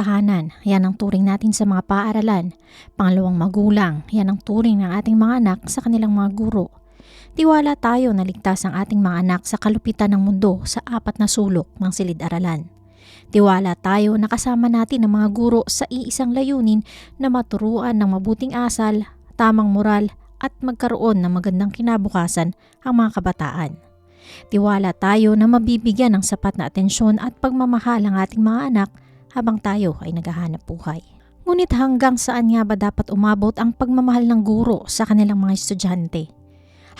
tahanan, yan ang turing natin sa mga paaralan. Pangalawang magulang, yan ang turing ng ating mga anak sa kanilang mga guro. Tiwala tayo na ligtas ang ating mga anak sa kalupitan ng mundo sa apat na sulok ng silid-aralan. Tiwala tayo na kasama natin ang mga guro sa iisang layunin na maturuan ng mabuting asal, tamang moral at magkaroon ng magandang kinabukasan ang mga kabataan. Tiwala tayo na mabibigyan ng sapat na atensyon at pagmamahal ang ating mga anak habang tayo ay naghahanap buhay. Ngunit hanggang saan nga ba dapat umabot ang pagmamahal ng guro sa kanilang mga estudyante?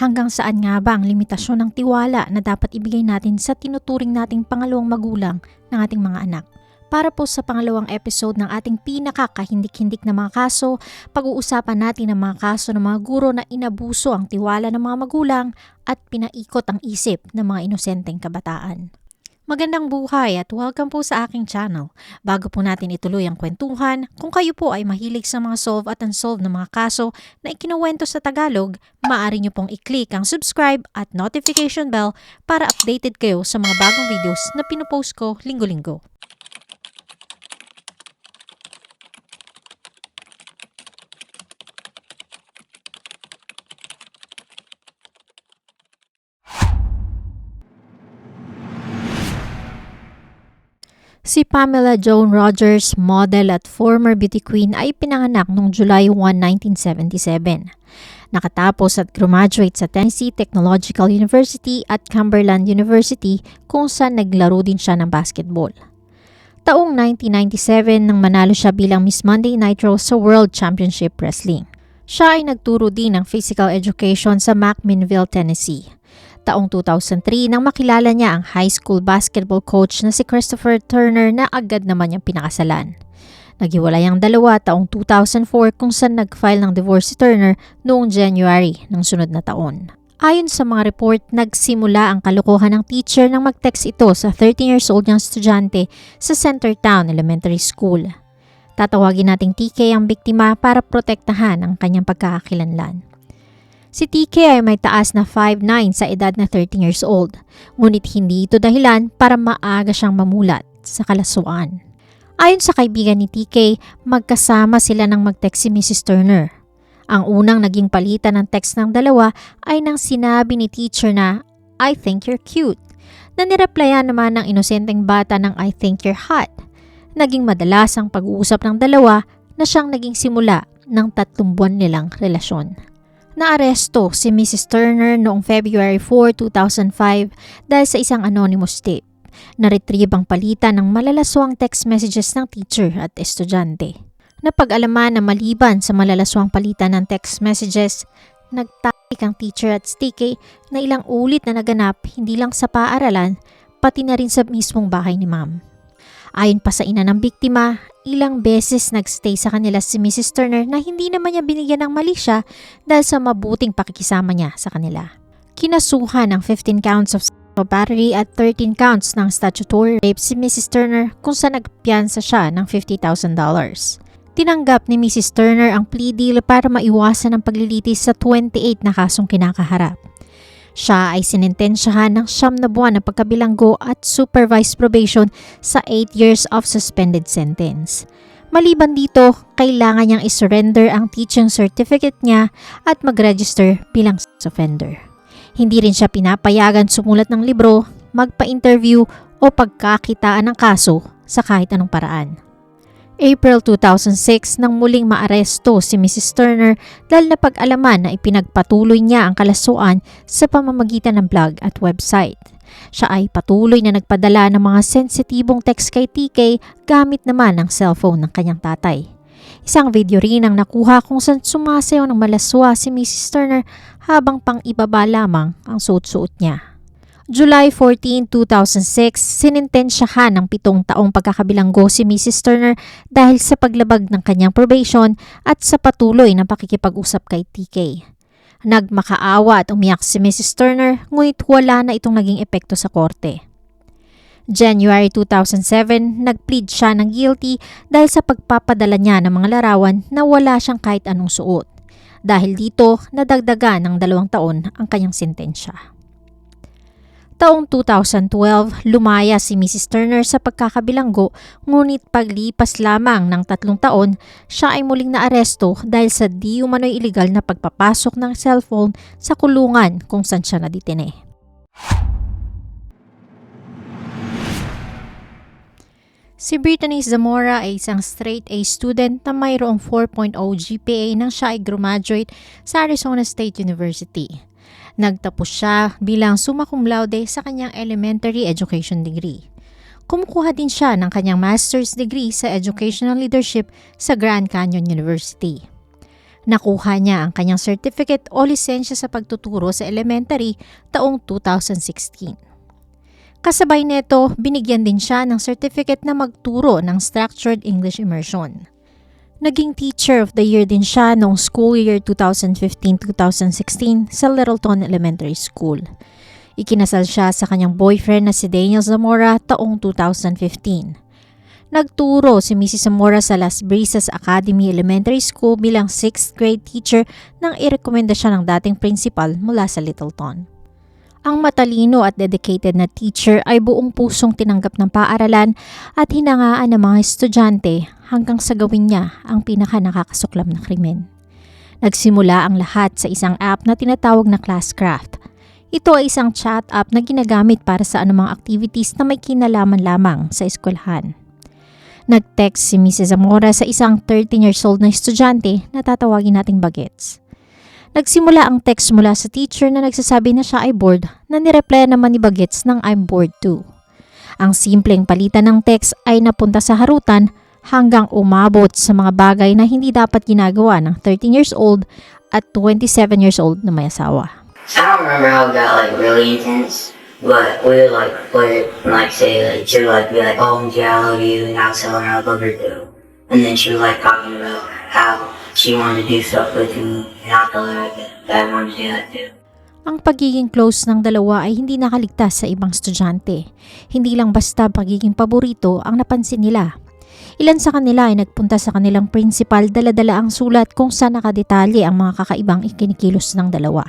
Hanggang saan nga ba ang limitasyon ng tiwala na dapat ibigay natin sa tinuturing nating pangalawang magulang ng ating mga anak? Para po sa pangalawang episode ng ating pinakakahindik-hindik na mga kaso, pag-uusapan natin ang mga kaso ng mga guro na inabuso ang tiwala ng mga magulang at pinaikot ang isip ng mga inosenteng kabataan. Magandang buhay at welcome po sa aking channel. Bago po natin ituloy ang kwentuhan, kung kayo po ay mahilig sa mga solve at unsolved na mga kaso na ikinuwento sa Tagalog, maaari nyo pong i-click ang subscribe at notification bell para updated kayo sa mga bagong videos na pinupost ko linggo-linggo. Si Pamela Joan Rogers, model at former beauty queen ay pinanganak noong July 1, 1977. Nakatapos at graduate sa Tennessee Technological University at Cumberland University kung saan naglaro din siya ng basketball. Taong 1997 nang manalo siya bilang Miss Monday Nitro sa World Championship Wrestling. Siya ay nagturo din ng physical education sa McMinnville, Tennessee taong 2003 nang makilala niya ang high school basketball coach na si Christopher Turner na agad naman niyang pinakasalan. Naghiwalay ang dalawa taong 2004 kung saan nag-file ng divorce si Turner noong January ng sunod na taon. Ayon sa mga report, nagsimula ang kalokohan ng teacher nang mag-text ito sa 13 years old niyang estudyante sa Centertown Elementary School. Tatawagin nating TK ang biktima para protektahan ang kanyang pagkakakilanlan. Si TK ay may taas na 5'9 sa edad na 13 years old, ngunit hindi ito dahilan para maaga siyang mamulat sa kalaswaan. Ayon sa kaibigan ni TK, magkasama sila nang mag-text si Mrs. Turner. Ang unang naging palitan ng text ng dalawa ay nang sinabi ni teacher na, I think you're cute, na nireplyan naman ng inosenteng bata ng I think you're hot. Naging madalas ang pag-uusap ng dalawa na siyang naging simula ng tatlong buwan nilang relasyon. Naaresto si Mrs. Turner noong February 4, 2005 dahil sa isang anonymous tape. Na-retrieve ang palitan ng malalaswang text messages ng teacher at estudyante. Napag-alaman na maliban sa malalaswang palitan ng text messages, nagtakik ang teacher at Sticky na ilang ulit na naganap hindi lang sa paaralan, pati na rin sa mismong bahay ni ma'am. Ayon pa sa ina ng biktima, ilang beses nagstay sa kanila si Mrs. Turner na hindi naman niya binigyan ng mali siya dahil sa mabuting pakikisama niya sa kanila. Kinasuhan ng 15 counts of battery at 13 counts ng statutory rape si Mrs. Turner kung saan nagpiyansa siya ng $50,000. Tinanggap ni Mrs. Turner ang plea deal para maiwasan ang paglilitis sa 28 na kasong kinakaharap. Siya ay sinintensyahan ng siyam na buwan na pagkabilanggo at supervised probation sa 8 years of suspended sentence. Maliban dito, kailangan niyang isurrender ang teaching certificate niya at mag-register bilang offender. Hindi rin siya pinapayagan sumulat ng libro, magpa-interview o pagkakitaan ng kaso sa kahit anong paraan. April 2006 nang muling maaresto si Mrs. Turner dahil napag-alaman na ipinagpatuloy niya ang kalasuan sa pamamagitan ng blog at website. Siya ay patuloy na nagpadala ng mga sensitibong text kay TK gamit naman ang cellphone ng kanyang tatay. Isang video rin ang nakuha kung saan sumasayaw ng malaswa si Mrs. Turner habang pang ibaba lamang ang suot-suot niya. July 14, 2006, sinintensyahan ng pitong taong pagkakabilanggo si Mrs. Turner dahil sa paglabag ng kanyang probation at sa patuloy na pakikipag-usap kay TK. Nagmakaawa at umiyak si Mrs. Turner ngunit wala na itong naging epekto sa korte. January 2007, nagplead siya ng guilty dahil sa pagpapadala niya ng mga larawan na wala siyang kahit anong suot. Dahil dito, nadagdagan ng dalawang taon ang kanyang sentensya. Taong 2012, lumaya si Mrs. Turner sa pagkakabilanggo ngunit paglipas lamang ng tatlong taon, siya ay muling naaresto dahil sa di umano'y iligal na pagpapasok ng cellphone sa kulungan kung saan siya naditine. Si Brittany Zamora ay isang straight A student na mayroong 4.0 GPA nang siya ay graduate sa Arizona State University. Nagtapos siya bilang summa cum laude sa kanyang elementary education degree. Kumukuha din siya ng kanyang master's degree sa educational leadership sa Grand Canyon University. Nakuha niya ang kanyang certificate o lisensya sa pagtuturo sa elementary taong 2016. Kasabay nito, binigyan din siya ng certificate na magturo ng Structured English Immersion. Naging Teacher of the Year din siya noong school year 2015-2016 sa Littleton Elementary School. Ikinasal siya sa kanyang boyfriend na si Daniel Zamora taong 2015. Nagturo si Mrs. Zamora sa Las Brisas Academy Elementary School bilang 6th grade teacher nang irekomenda siya ng dating principal mula sa Littleton. Ang matalino at dedicated na teacher ay buong pusong tinanggap ng paaralan at hinangaan ng mga estudyante hanggang sa gawin niya ang pinaka nakakasuklam na krimen. Nagsimula ang lahat sa isang app na tinatawag na Classcraft. Ito ay isang chat app na ginagamit para sa anumang activities na may kinalaman lamang sa eskwelahan. Nag-text si Mrs. Zamora sa isang 13 years old na estudyante na tatawagin nating Bagets. Nagsimula ang text mula sa teacher na nagsasabi na siya ay bored na nireply naman ni Bagets ng I'm bored too. Ang simpleng palitan ng text ay napunta sa harutan hanggang umabot sa mga bagay na hindi dapat ginagawa ng 13 years old at 27 years old na may asawa. I don't remember how it got like really intense, but we would like play like say like she would like be like, Oh yeah, I love you and I was telling her I love her too. And then she was like talking about how she wanted to do stuff with me and I told that I wanted to do that too. Ang pagiging close ng dalawa ay hindi nakaligtas sa ibang estudyante. Hindi lang basta pagiging paborito ang napansin nila. Ilan sa kanila ay nagpunta sa kanilang principal daladala ang sulat kung saan nakadetalye ang mga kakaibang ikinikilos ng dalawa.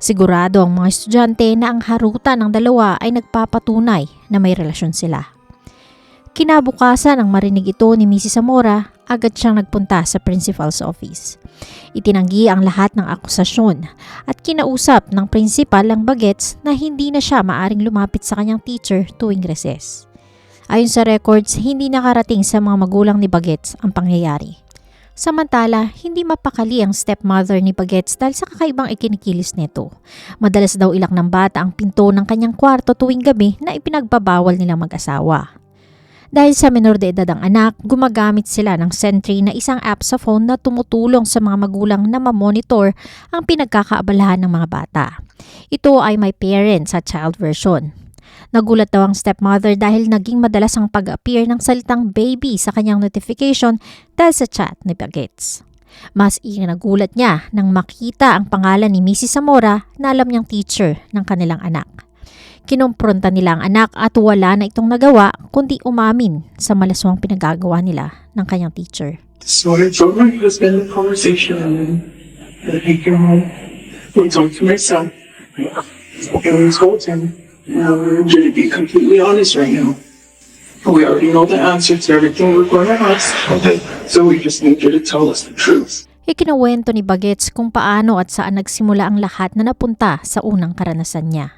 Sigurado ang mga estudyante na ang harutan ng dalawa ay nagpapatunay na may relasyon sila. Kinabukasan ang marinig ito ni Mrs. Zamora, agad siyang nagpunta sa principal's office. Itinanggi ang lahat ng akusasyon at kinausap ng principal ang bagets na hindi na siya maaring lumapit sa kanyang teacher tuwing recess. Ayon sa records, hindi nakarating sa mga magulang ni Bagets ang pangyayari. Samantala, hindi mapakali ang stepmother ni Bagets dahil sa kakaibang ikinikilis nito. Madalas daw ilak ng bata ang pinto ng kanyang kwarto tuwing gabi na ipinagbabawal nilang mag-asawa. Dahil sa menor de edad ang anak, gumagamit sila ng Sentry na isang app sa phone na tumutulong sa mga magulang na mamonitor ang pinagkakaabalahan ng mga bata. Ito ay may parent sa child version. Nagulat daw ang stepmother dahil naging madalas ang pag-appear ng salitang baby sa kanyang notification dahil sa chat ni Bagets. Mas nagulat niya nang makita ang pangalan ni Mrs. Zamora na alam niyang teacher ng kanilang anak. Kinumpronta nila ang anak at wala na itong nagawa kundi umamin sa malaswang pinagagawa nila ng kanyang teacher. So I told my husband the conversation and then I came home. We talked to my son. And we told him, now we're going to be completely honest right now. We already know the answer to everything we're going to ask. Okay. So we just need you to tell us the truth. Ikinuwento ni Bagets kung paano at saan nagsimula ang lahat na napunta sa unang karanasan niya.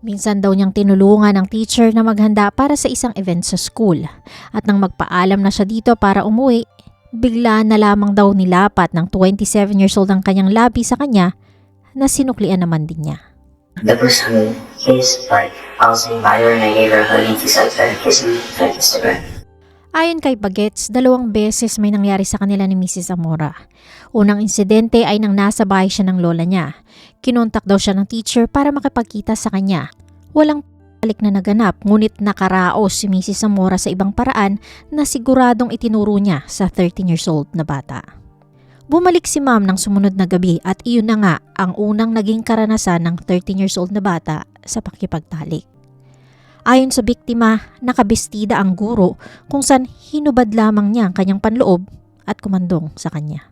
Minsan daw niyang tinulungan ang teacher na maghanda para sa isang event sa school. At nang magpaalam na siya dito para umuwi, bigla na lamang daw nilapat ng 27 years old ang kanyang labi sa kanya na sinuklian naman din niya. The person kissed, like, I was sitting by her and I gave her a hug and she started kissing me, Ayon kay Bagets, dalawang beses may nangyari sa kanila ni Mrs. Zamora. Unang insidente ay nang nasa bahay siya ng lola niya. Kinontak daw siya ng teacher para makipagkita sa kanya. Walang balik na naganap ngunit nakaraos si Mrs. Zamora sa ibang paraan na siguradong itinuro niya sa 13 years old na bata. Bumalik si ma'am ng sumunod na gabi at iyon na nga ang unang naging karanasan ng 13 years old na bata sa pakipagtalik. Ayon sa biktima, nakabestida ang guro kung saan hinubad lamang niya ang kanyang panloob at kumandong sa kanya.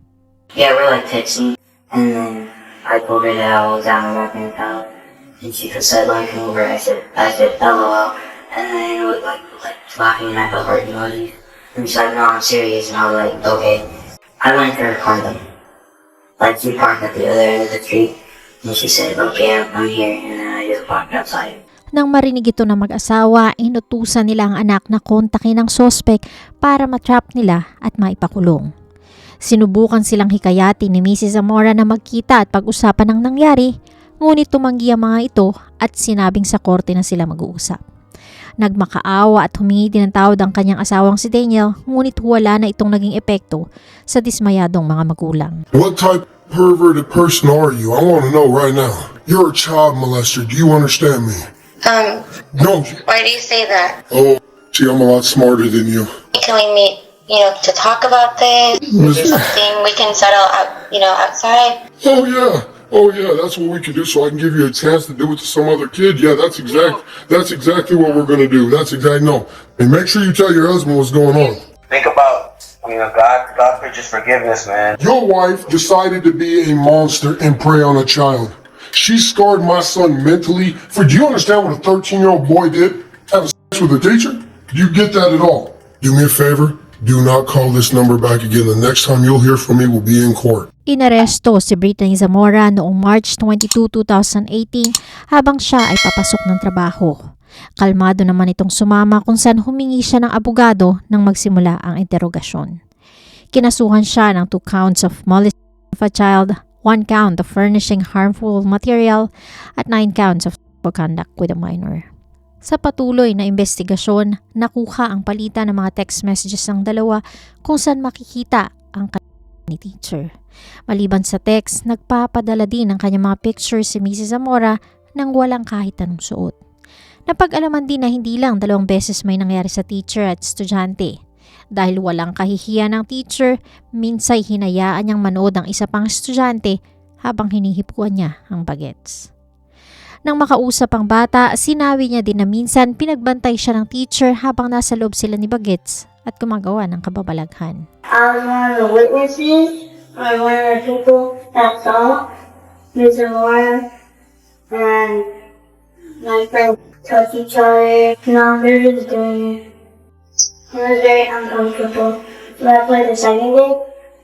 Yeah, we're like texting, and then I told her I was out walking out, And she said, like, come over. I said, I said, LOL. And then with like, like laughing and I put heart emojis. And she's like, no, I'm serious. And I was like, okay. I went for her condom. Like, she parked at the other end of the street. And she said, okay, I'm here. And then I just walked outside. Nang marinig ito ng mag-asawa, inutusan nila ang anak na kontakin ang sospek para matrap nila at maipakulong. Sinubukan silang hikayati ni Mrs. Zamora na magkita at pag-usapan ang nangyari, ngunit tumanggi ang mga ito at sinabing sa korte na sila mag-uusap. Nagmakaawa at humingi din ng tawad ang kanyang asawang si Daniel, ngunit wala na itong naging epekto sa dismayadong mga magulang. What type of perverted person are you? I want to know right now. You're a child molester. Do you understand me? Um, No. why do you say that? Oh, see, I'm a lot smarter than you. Can we meet, you know, to talk about this? Is there something we can settle out, you know, outside? Oh yeah. Oh yeah, that's what we can do. So I can give you a chance to do it to some other kid. Yeah, that's exact. That's exactly what we're gonna do. That's exactly no. And make sure you tell your husband what's going on. think about you know God God preaches forgiveness, man. Your wife decided to be a monster and prey on a child. She scarred my son mentally. For do you understand what a 13 year old boy did? Have sex with a teacher? Do you get that at all? Do me a favor. Do not call this number back again. The next time you'll hear from me will be in court. Inaresto si Brittany Zamora noong March 22, 2018 habang siya ay papasok ng trabaho. Kalmado naman itong sumama kung saan humingi siya ng abogado nang magsimula ang interogasyon. Kinasuhan siya ng two counts of molestation of a child, one count of furnishing harmful material, at nine counts of conduct with a minor. Sa patuloy na investigasyon, nakuha ang palitan ng mga text messages ng dalawa kung saan makikita ang ni teacher. Maliban sa text, nagpapadala din ng kanyang mga pictures si Mrs. Zamora nang walang kahit anong suot. Napag-alaman din na hindi lang dalawang beses may nangyari sa teacher at estudyante. Dahil walang kahihiyan ng teacher, minsay hinayaan niyang manood ang isa pang estudyante habang hinihipuan niya ang bagets. Nang makausap ang bata, sinabi niya din na minsan pinagbantay siya ng teacher habang nasa loob sila ni Bagets at gumagawa ng kababalaghan. I was the witnesses, or one of people that saw Mr. Laura and my friend touch each other. No, they're just doing. It was very uncomfortable. So I played the second game,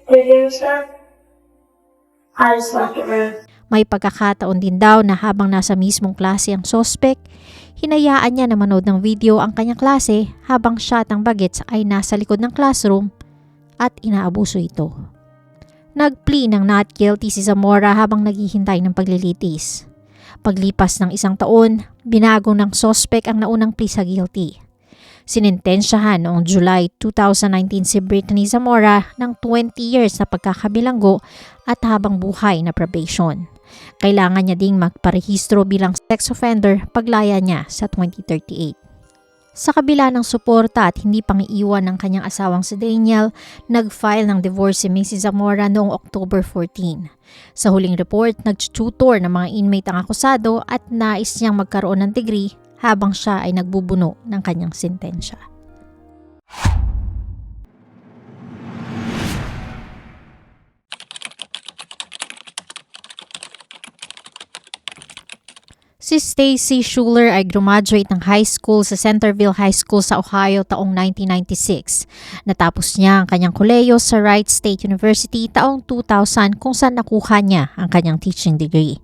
doing stuff. I just left the room. May pagkakataon din daw na habang nasa mismong klase ang sospek, hinayaan niya na manood ng video ang kanyang klase habang siya at ang bagets ay nasa likod ng classroom at inaabuso ito. Nagpli ng not guilty si Zamora habang naghihintay ng paglilitis. Paglipas ng isang taon, binago ng sospek ang naunang plea sa guilty. Sinintensyahan noong July 2019 si Brittany Zamora ng 20 years na pagkakabilanggo at habang buhay na probation. Kailangan niya ding magparehistro bilang sex offender paglaya niya sa 2038. Sa kabila ng suporta at hindi pang iiwan ng kanyang asawang si Daniel, nag-file ng divorce si Mrs. Zamora noong October 14. Sa huling report, nag-tutor ng mga inmate ang akusado at nais niyang magkaroon ng degree habang siya ay nagbubuno ng kanyang sentensya. Si Stacy Schuler ay graduate ng high school sa Centerville High School sa Ohio taong 1996. Natapos niya ang kanyang koleyo sa Wright State University taong 2000 kung saan nakuha niya ang kanyang teaching degree.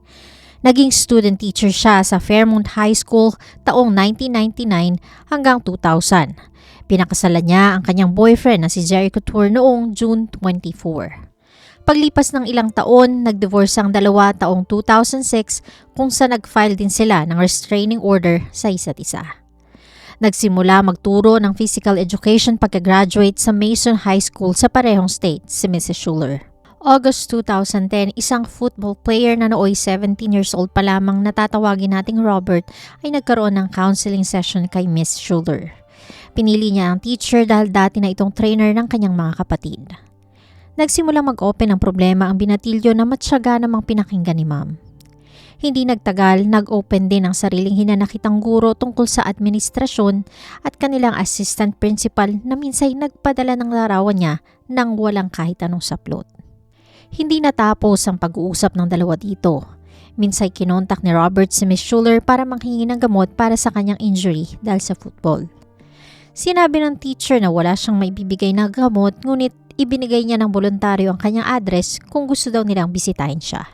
Naging student teacher siya sa Fairmont High School taong 1999 hanggang 2000. Pinakasalan niya ang kanyang boyfriend na si Jerry Couture noong June 24. Paglipas ng ilang taon, nag-divorce ang dalawa taong 2006 kung sa nag-file din sila ng restraining order sa isa't isa. Nagsimula magturo ng physical education pagka-graduate sa Mason High School sa parehong state si Mrs. Schuler. August 2010, isang football player na nooy 17 years old pa lamang natatawagin nating Robert ay nagkaroon ng counseling session kay Miss Schuler. Pinili niya ang teacher dahil dati na itong trainer ng kanyang mga kapatid. Nagsimula mag-open ng problema ang binatilyo na matyaga namang pinakinggan ni ma'am. Hindi nagtagal, nag-open din ang sariling hinanakitang guro tungkol sa administrasyon at kanilang assistant principal na minsay nagpadala ng larawan niya nang walang kahit anong saplot. Hindi natapos ang pag-uusap ng dalawa dito. Minsay kinontak ni Robert si Miss Schuler para manghingi ng gamot para sa kanyang injury dahil sa football. Sinabi ng teacher na wala siyang maibibigay na gamot ngunit ibinigay niya ng voluntaryo ang kanyang address kung gusto daw nilang bisitahin siya.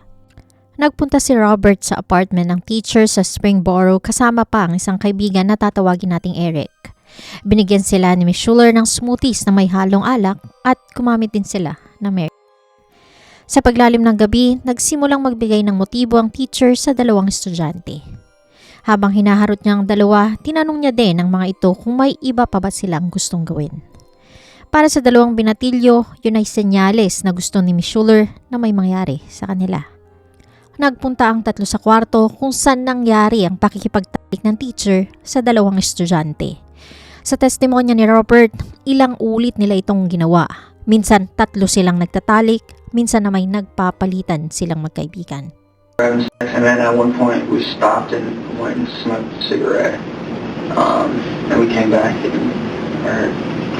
Nagpunta si Robert sa apartment ng teacher sa Springboro kasama pa ang isang kaibigan na tatawagin nating Eric. Binigyan sila ni Miss Schuler ng smoothies na may halong alak at kumamit din sila ng Mary. Sa paglalim ng gabi, nagsimulang magbigay ng motibo ang teacher sa dalawang estudyante. Habang hinaharot niya ang dalawa, tinanong niya din ang mga ito kung may iba pa ba silang gustong gawin. Para sa dalawang binatilyo, yun ay senyales na gusto ni Miss Schuler na may mangyari sa kanila. Nagpunta ang tatlo sa kwarto kung saan nangyari ang pakikipagtalik ng teacher sa dalawang estudyante. Sa testimonya ni Robert, ilang ulit nila itong ginawa. Minsan tatlo silang nagtatalik, minsan na may nagpapalitan silang magkaibigan. And then at one point we stopped and went and smoked a cigarette. Um, and we came back and or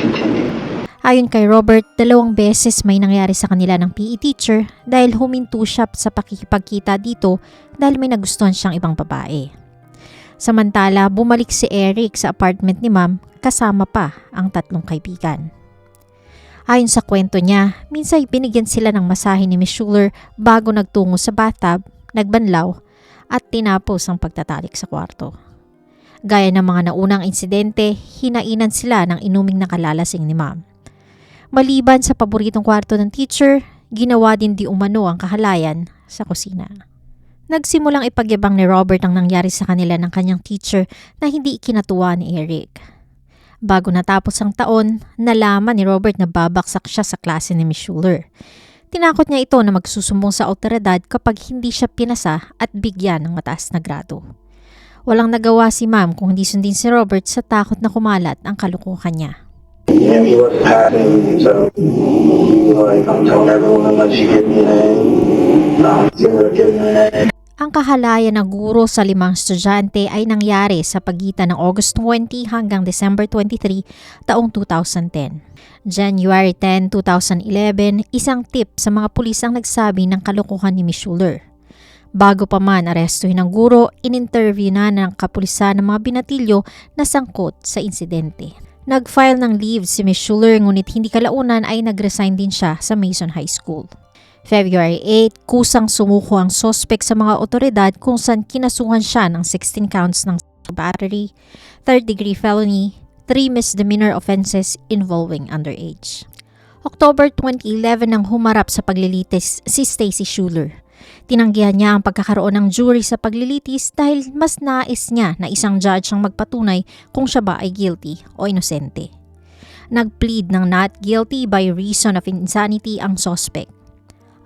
continued. Ayon kay Robert, dalawang beses may nangyari sa kanila ng PE teacher dahil huminto siya sa pakikipagkita dito dahil may nagustuhan siyang ibang babae. Samantala, bumalik si Eric sa apartment ni ma'am kasama pa ang tatlong kaibigan. Ayon sa kwento niya, minsan binigyan sila ng masahe ni Miss Schuler bago nagtungo sa bathtub, nagbanlaw at tinapos ang pagtatalik sa kwarto. Gaya ng mga naunang insidente, hinainan sila ng inuming nakalalasing ni ma'am. Maliban sa paboritong kwarto ng teacher, ginawa din di umano ang kahalayan sa kusina. Nagsimulang ipagyabang ni Robert ang nangyari sa kanila ng kanyang teacher na hindi ikinatuwa ni Eric. Bago natapos ang taon, nalaman ni Robert na babaksak siya sa klase ni Miss Schuler. Tinakot niya ito na magsusumbong sa otoridad kapag hindi siya pinasa at bigyan ng mataas na grado. Walang nagawa si ma'am kung hindi sundin si Robert sa takot na kumalat ang kalukuhan niya. Yeah, he wasn't passing, so like, I'm telling everyone unless you give me an A. I'm gonna give me an A. Ang kahalayan ng guro sa limang estudyante ay nangyari sa pagitan ng August 20 hanggang December 23 taong 2010. January 10, 2011, isang tip sa mga pulis ang nagsabi ng kalokohan ni Miss Schuler. Bago pa man arestuhin ng guro, in-interview na ng kapulisan ng mga binatilyo na sangkot sa insidente. Nag-file ng leave si Miss Schuler ngunit hindi kalaunan ay nag-resign din siya sa Mason High School. February 8, kusang sumuko ang sospek sa mga otoridad kung saan kinasuhan siya ng 16 counts ng battery, third-degree felony, 3 misdemeanor offenses involving underage. October 2011 nang humarap sa paglilitis si Stacy Schuler. Tinanggihan niya ang pagkakaroon ng jury sa paglilitis dahil mas nais niya na isang judge ang magpatunay kung siya ba ay guilty o inosente. Nag-plead ng not guilty by reason of insanity ang suspect.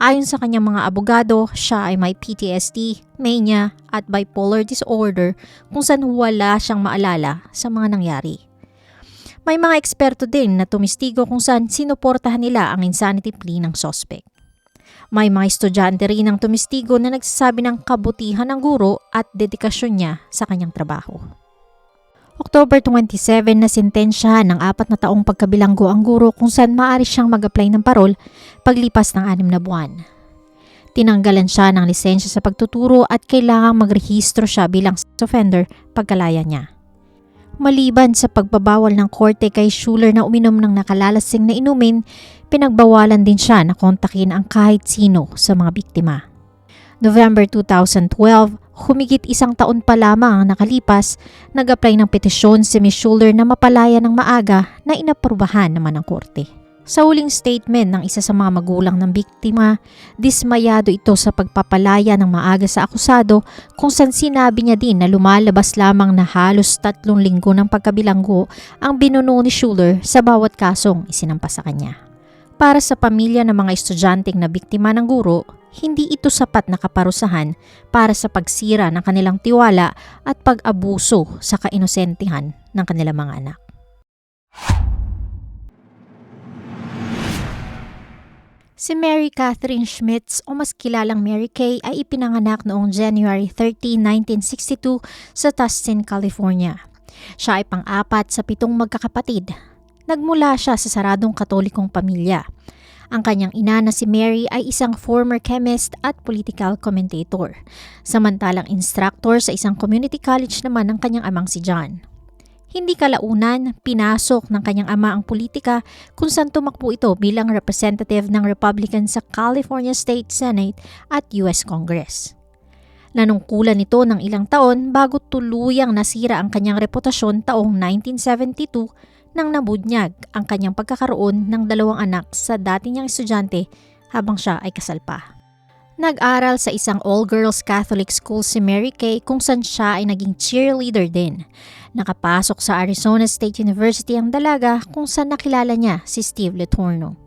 Ayon sa kanyang mga abogado, siya ay may PTSD, mania at bipolar disorder kung saan wala siyang maalala sa mga nangyari. May mga eksperto din na tumistigo kung saan sinuportahan nila ang insanity plea ng suspect. May mga estudyante rin ang tumistigo na nagsasabi ng kabutihan ng guro at dedikasyon niya sa kanyang trabaho. October 27 na sentensya ng apat na taong pagkabilanggo ang guro kung saan maaari siyang mag-apply ng parol paglipas ng anim na buwan. Tinanggalan siya ng lisensya sa pagtuturo at kailangang magrehistro siya bilang sex offender pagkalaya niya. Maliban sa pagbabawal ng korte kay Schuler na uminom ng nakalalasing na inumin, pinagbawalan din siya na kontakin ang kahit sino sa mga biktima. November 2012, humigit isang taon pa lamang ang nakalipas, nag-apply ng petisyon si Ms. Schuler na mapalaya ng maaga na inaprubahan naman ng korte. Sa huling statement ng isa sa mga magulang ng biktima, dismayado ito sa pagpapalaya ng maaga sa akusado kung saan sinabi niya din na lumalabas lamang na halos tatlong linggo ng pagkabilanggo ang binuno ni Schuler sa bawat kasong isinampa sa kanya. Para sa pamilya ng mga estudyanteng na biktima ng guro, hindi ito sapat na kaparusahan para sa pagsira ng kanilang tiwala at pag-abuso sa kainosentihan ng kanilang mga anak. Si Mary Catherine Schmitz o mas kilalang Mary Kay ay ipinanganak noong January 13, 1962 sa Tustin, California. Siya ay pang-apat sa pitong magkakapatid. Nagmula siya sa saradong katolikong pamilya. Ang kanyang ina na si Mary ay isang former chemist at political commentator. Samantalang instructor sa isang community college naman ang kanyang amang si John. Hindi kalaunan, pinasok ng kanyang ama ang politika kung saan tumakbo ito bilang representative ng Republican sa California State Senate at US Congress. Nanungkulan ito ng ilang taon bago tuluyang nasira ang kanyang reputasyon taong 1972 nang nabunyag ang kanyang pagkakaroon ng dalawang anak sa dati niyang estudyante habang siya ay kasal pa. Nag-aral sa isang all-girls Catholic school si Mary Kay kung saan siya ay naging cheerleader din. Nakapasok sa Arizona State University ang dalaga kung saan nakilala niya si Steve Letorno.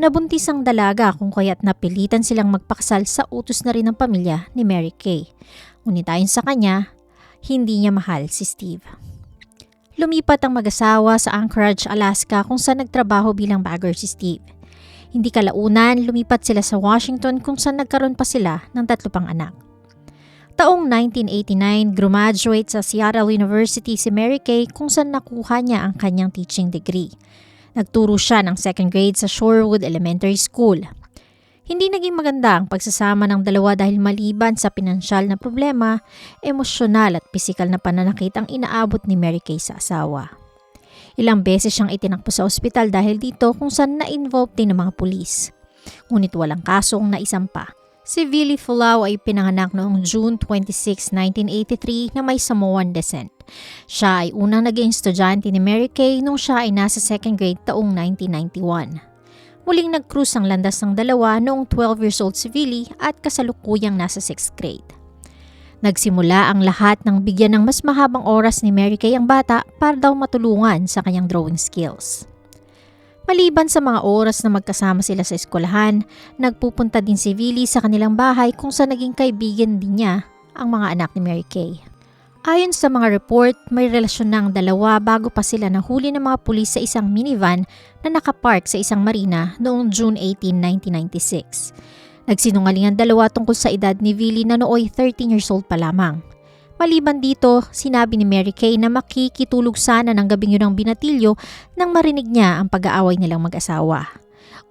Nabuntis ang dalaga kung kaya't napilitan silang magpakasal sa utos na rin ng pamilya ni Mary Kay. Ngunit ayon sa kanya, hindi niya mahal si Steve. Lumipat ang mag-asawa sa Anchorage, Alaska kung saan nagtrabaho bilang bagger si Steve. Hindi kalaunan, lumipat sila sa Washington kung saan nagkaroon pa sila ng tatlo pang anak. Taong 1989, graduate sa Seattle University si Mary Kay kung saan nakuha niya ang kanyang teaching degree. Nagturo siya ng second grade sa Shorewood Elementary School. Hindi naging maganda ang pagsasama ng dalawa dahil maliban sa pinansyal na problema, emosyonal at pisikal na pananakit ang inaabot ni Mary Kay sa asawa. Ilang beses siyang itinakbo sa ospital dahil dito kung saan na-involve din ng mga pulis. Ngunit walang kasong naisampa. Si Billy Fulao ay pinanganak noong June 26, 1983 na may Samoan descent. Siya ay unang naging estudyante ni Mary Kay nung siya ay nasa second grade taong 1991. Muling nag-cruise ang landas ng dalawa noong 12 years old si Billy at kasalukuyang nasa 6th grade. Nagsimula ang lahat ng bigyan ng mas mahabang oras ni Mary Kay ang bata para daw matulungan sa kanyang drawing skills. Maliban sa mga oras na magkasama sila sa eskwelahan, nagpupunta din si Billy sa kanilang bahay kung saan naging kaibigan din niya ang mga anak ni Mary Kay. Ayon sa mga report, may relasyon ng dalawa bago pa sila nahuli ng mga pulis sa isang minivan na nakapark sa isang marina noong June 18, 1996. Nagsinungaling ang dalawa tungkol sa edad ni Billy na nooy 13 years old pa lamang. Maliban dito, sinabi ni Mary Kay na makikitulog sana ng gabing yun ang binatilyo nang marinig niya ang pag-aaway nilang mag-asawa.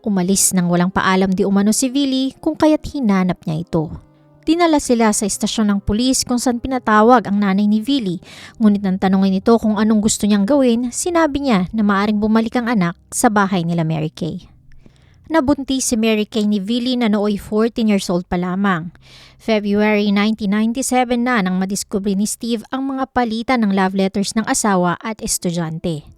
Umalis nang walang paalam di umano si Billy kung kaya't hinanap niya ito. Dinala sila sa istasyon ng pulis kung saan pinatawag ang nanay ni Billy. Ngunit nang tanongin ito kung anong gusto niyang gawin, sinabi niya na maaring bumalik ang anak sa bahay nila Mary Kay. Nabuntis si Mary Kay ni Billy na nooy 14 years old pa lamang. February 1997 na nang madiskubre ni Steve ang mga palitan ng love letters ng asawa at estudyante.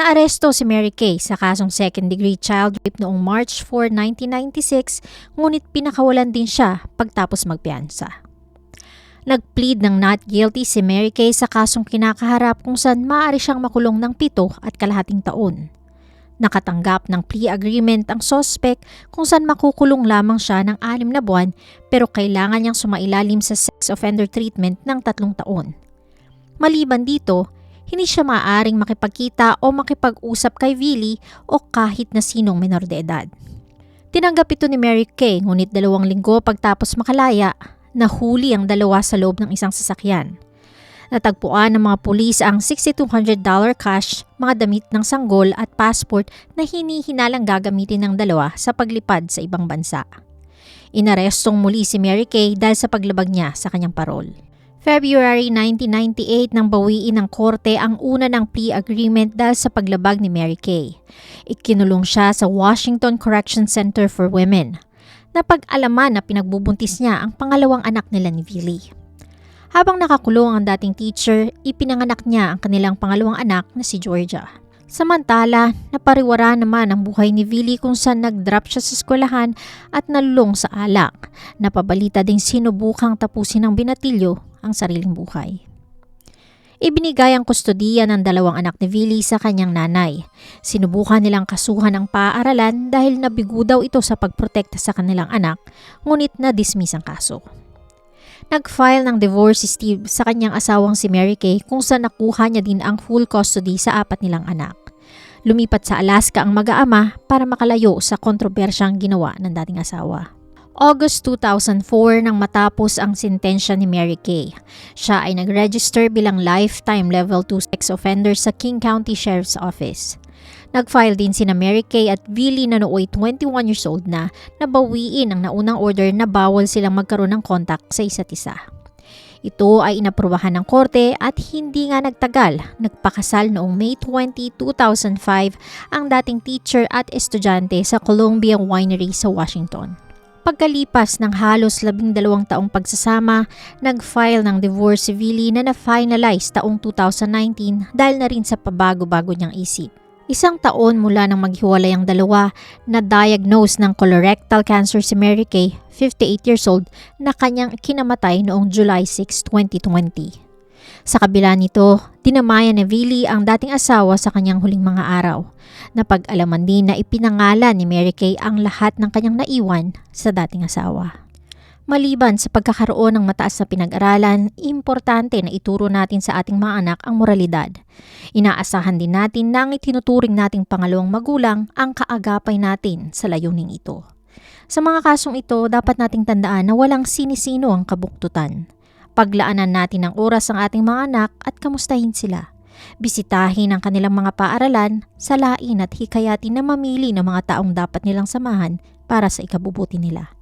Naaresto si Mary Kay sa kasong second-degree child rape noong March 4, 1996 ngunit pinakawalan din siya pagtapos magpiansa. Nag-plead ng not guilty si Mary Kay sa kasong kinakaharap kung saan maaari siyang makulong ng pito at kalahating taon. Nakatanggap ng plea agreement ang sospek kung saan makukulong lamang siya ng anim na buwan pero kailangan niyang sumailalim sa sex offender treatment ng tatlong taon. Maliban dito, hindi siya maaaring makipagkita o makipag-usap kay Willie o kahit na sinong menor de edad. Tinanggap ito ni Mary Kay ngunit dalawang linggo pagtapos makalaya, nahuli ang dalawa sa loob ng isang sasakyan. Natagpuan ng mga pulis ang $6,200 cash, mga damit ng sanggol at passport na hinihinalang gagamitin ng dalawa sa paglipad sa ibang bansa. Inarestong muli si Mary Kay dahil sa paglabag niya sa kanyang parol. February 1998 nang bawiin ng korte ang una ng plea agreement dahil sa paglabag ni Mary Kay. Ikinulong siya sa Washington Correction Center for Women. Napag-alaman na pinagbubuntis niya ang pangalawang anak nila ni Billy. Habang nakakulong ang dating teacher, ipinanganak niya ang kanilang pangalawang anak na si Georgia. Samantala, napariwara naman ang buhay ni Billy kung saan nag-drop siya sa eskwelahan at nalulong sa alak. Napabalita ding sinubukang tapusin ng binatilyo ang sariling buhay. Ibinigay ang kustodiya ng dalawang anak ni Billy sa kanyang nanay. Sinubukan nilang kasuhan ang paaralan dahil nabigo daw ito sa pagprotekta sa kanilang anak, ngunit na-dismiss ang kaso. Nag-file ng divorce si Steve sa kanyang asawang si Mary Kay kung saan nakuha niya din ang full custody sa apat nilang anak. Lumipat sa Alaska ang mag-aama para makalayo sa kontrobersyang ginawa ng dating asawa. August 2004 nang matapos ang sentensya ni Mary Kay. Siya ay nag-register bilang lifetime level 2 sex offender sa King County Sheriff's Office. Nag-file din sina Mary Kay at Billy na nooy 21 years old na nabawiin ang naunang order na bawal silang magkaroon ng contact sa isa't isa. Ito ay inaprubahan ng korte at hindi nga nagtagal. Nagpakasal noong May 20, 2005 ang dating teacher at estudyante sa Columbia Winery sa Washington. Pagkalipas ng halos labing dalawang taong pagsasama, nag-file ng divorce si Billy na na-finalize taong 2019 dahil na rin sa pabago-bago niyang isip. Isang taon mula nang maghiwalay ang dalawa, na-diagnose ng colorectal cancer si Mary Kay, 58 years old, na kanyang kinamatay noong July 6, 2020. Sa kabila nito, dinamayan ni Billy ang dating asawa sa kanyang huling mga araw. Napag-alaman din na ipinangalan ni Mary Kay ang lahat ng kanyang naiwan sa dating asawa. Maliban sa pagkakaroon ng mataas na pinag-aralan, importante na ituro natin sa ating mga anak ang moralidad. Inaasahan din natin na ang itinuturing nating pangalawang magulang ang kaagapay natin sa layuning ito. Sa mga kasong ito, dapat nating tandaan na walang sinisino ang kabuktutan. Paglaanan natin ng oras ang ating mga anak at kamustahin sila. Bisitahin ang kanilang mga paaralan, salain at hikayatin na mamili ng mga taong dapat nilang samahan para sa ikabubuti nila.